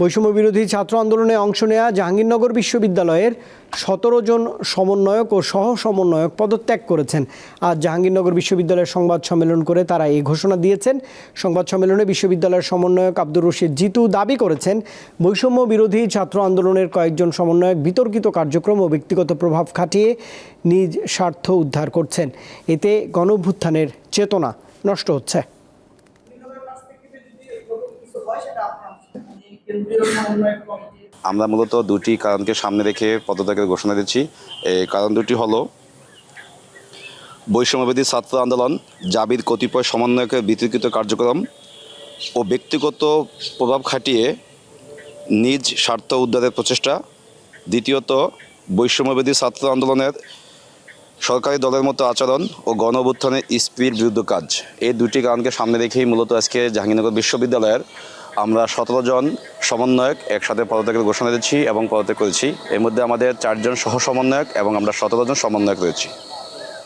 বৈষম্য বিরোধী ছাত্র আন্দোলনে অংশ নেয়া জাহাঙ্গীরনগর বিশ্ববিদ্যালয়ের সতেরো জন সমন্বয়ক ও সহ সমন্বয়ক পদত্যাগ করেছেন। আজ জাহাঙ্গীরনগর বিশ্ববিদ্যালয়ের সংবাদ সম্মেলন করে তারা এই ঘোষণা দিয়েছেন। সংবাদ সম্মেলনে বিশ্ববিদ্যালয়ের সমন্বয়ক আব্দুর রশিদ জিতু দাবি করেছেন বৈষম্য বিরোধী ছাত্র আন্দোলনের কয়েকজন সমন্বয়ক বিতর্কিত কার্যক্রম ও ব্যক্তিগত প্রভাব খাটিয়ে নিজ স্বার্থ উদ্ধার করছেন। এতে গণভ্যুত্থানের চেতনা নষ্ট হচ্ছে। আমরা মূলত দুটি কারণকে সামনে রেখে পদত্যাগের ঘোষণা দিচ্ছি। এই কারণ দুটি হলো বৈষম্যবাদী ছাত্র আন্দোলন, জাবির কতিপয় সমন্বয়কের বিতর্কিত কার্যক্রম ও ব্যক্তিগত প্রভাব খাটিয়ে নিজ স্বার্থ উদ্ধারের প্রচেষ্টা। দ্বিতীয়ত বৈষম্যবাদী ছাত্র আন্দোলনের সরকারি দলের মতো আচরণ ও গণ অভ্যুত্থানের স্পির বিরুদ্ধ কাজ। এই দুটি কারণকে সামনে রেখেই মূলত আজকে জাহাঙ্গীরনগর বিশ্ববিদ্যালয়ের আমরা সতেরো জন সমন্বয়ক একসাথে পদত্যাগের ঘোষণা দিচ্ছি এবং পদত্যাগ করেছি। এর মধ্যে আমাদের চারজন সহ সমন্বয়ক এবং আমরা সতেরো জন সমন্বয়ক রয়েছি।